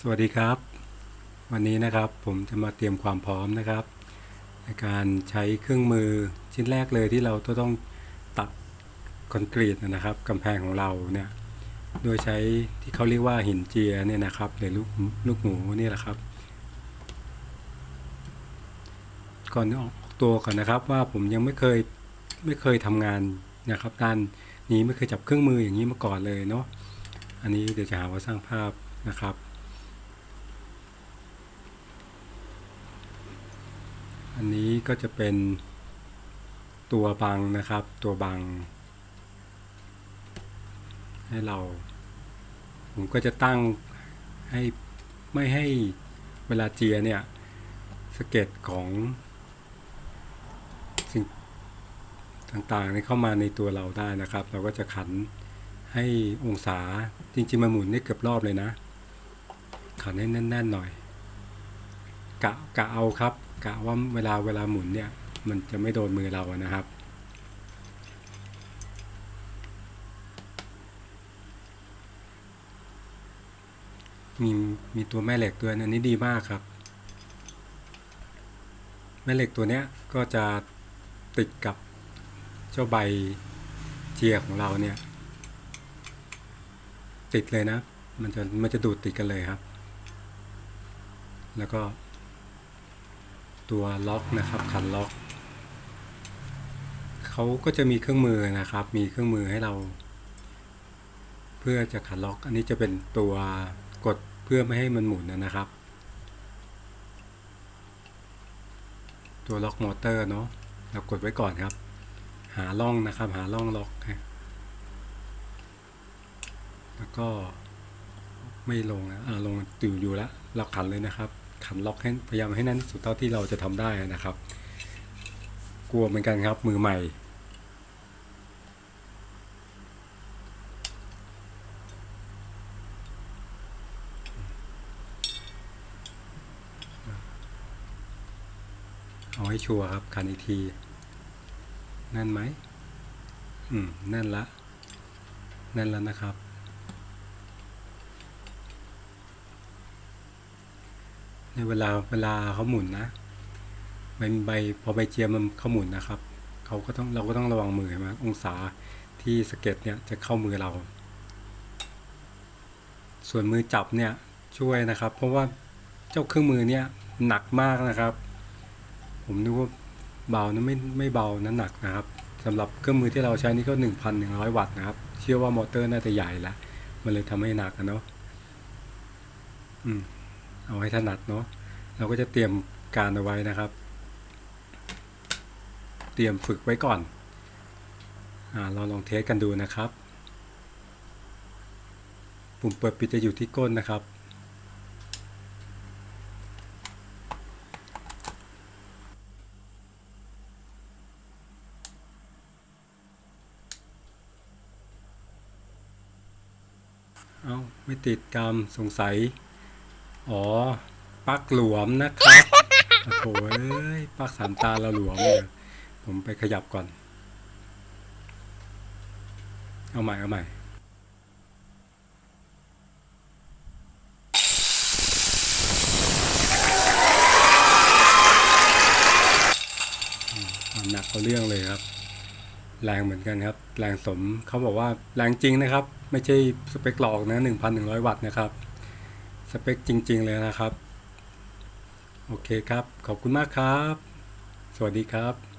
สวัสดีครับ วันนี้นะครับผมจะมาเตรียมความพร้อมนะครับ ในการใช้เครื่องมือชิ้นแรกเลยที่เราต้องตัดคอนกรีตนะครับกำแพงของเราเนี่ยโดยใช้ที่เขาเรียกว่าหินเจียเนี่ยนะครับหรือลูกลูกหมูนี่แหละครับ ก่อนออกตัวก่อนนะครับว่าผมยังไม่เคยไม่เคยทำงานนะครับด้านนี้ไม่เคยจับเครื่องมืออย่างนี้มาก่อนเลยเนาะอันนี้เดี๋ยวจะหาว่าสร้างภาพนะครับ อันนี้ก็จะเป็นตัวบังนะครับ ตัวบัง ให้เรา ผมก็จะตั้งให้ไม่ให้เวลาเจียเนี่ยสเก็ดของสิ่งต่างๆนี่เข้ามาในตัวเราได้นะครับ เราก็จะขันให้องศาจริงๆมันหมุนได้เกือบรอบเลยนะขันให้แน่นๆหน่อย กะกะเอาครับกะว่าเวลาเวลาหมุนเนี่ยมันจะไม่โดนมือเราอะนะครับ มีมีตัวแม่เหล็กด้วยอันนี้ดีมากครับ แม่เหล็กตัวเนี้ยก็จะติดกับเจ้าใบเจียของเราเนี่ย ติดเลยนะ มันจะมันจะดูดติดกันเลยครับ แล้วก็ ตัวล็อกนะครับคันล็อกเขาก็จะมีเครื่องมือนะครับ มีเครื่องมือให้เรา เพื่อจะขันล็อก อันนี้จะเป็นตัวกดเพื่อไม่ให้มันหมุนนะครับ ตัวล็อกมอเตอร์เนาะเรากดไว้ก่อนครับ หาล่องนะครับ หาล่องล็อกแล้วก็ไม่ลงนะอ่าลงติวอยู่แล้วเราขันเลยนะครับ ขันล็อกให้พยายามให้แน่นสุดเท่าที่เราจะทำได้นะครับ กลัวเหมือนกันครับมือใหม่เอาให้ชัวร์ครับขันอีกทีแน่นไหมอืมแน่นละแน่นแล้วนะครับ ในเวลาเวลาเขาหมุนนะใบใบพอใบเจียมมันเขาหมุนนะครับเขาก็ต้องเราก็ต้องระวังมือมาองศาที่สเก็ตเนี่ยจะเข้ามือเรา ส่วนมือจับเนี่ยช่วยนะครับ เพราะว่าเจ้าเครื่องมือเนี่ยหนักมากนะครับ ผมนึกว่าเบานะไม่ไม่เบานะหนักนะครับสำหรับเครื่องมือที่เราใช้นี่ก็ 1,100 วัตต์นะครับ เชื่อว่ามอเตอร์น่าจะใหญ่ละมันเลยทำให้หนักนะเนาะอืม เอาให้ถนัดเนาะเราก็จะเตรียมการเอาไว้นะครับ เตรียมฝึกไว้ก่อนอาเราลองเทสกันดูนะครับ ปุ่มเปิดปิดจะอยู่ที่ก้นนะครับ เอาไม่ติดกรรมสงสัย อ๋อปักหลวมนะครับโอ้โถเอ้ยปักสามตาเราหลวมเลยผมไปขยับก่อน เอาใหม่ เอาใหม่มหนักเอาเรื่องเลยครับ แรงเหมือนกันครับ แรงสมเขาบอกว่าแรงจริงนะครับ ไม่ใช่สเปคหลอกนะ 1,100 วัตต์นะครับ สเปคจริง ๆ เลยนะครับ โอเคครับ ขอบคุณมากครับ สวัสดีครับ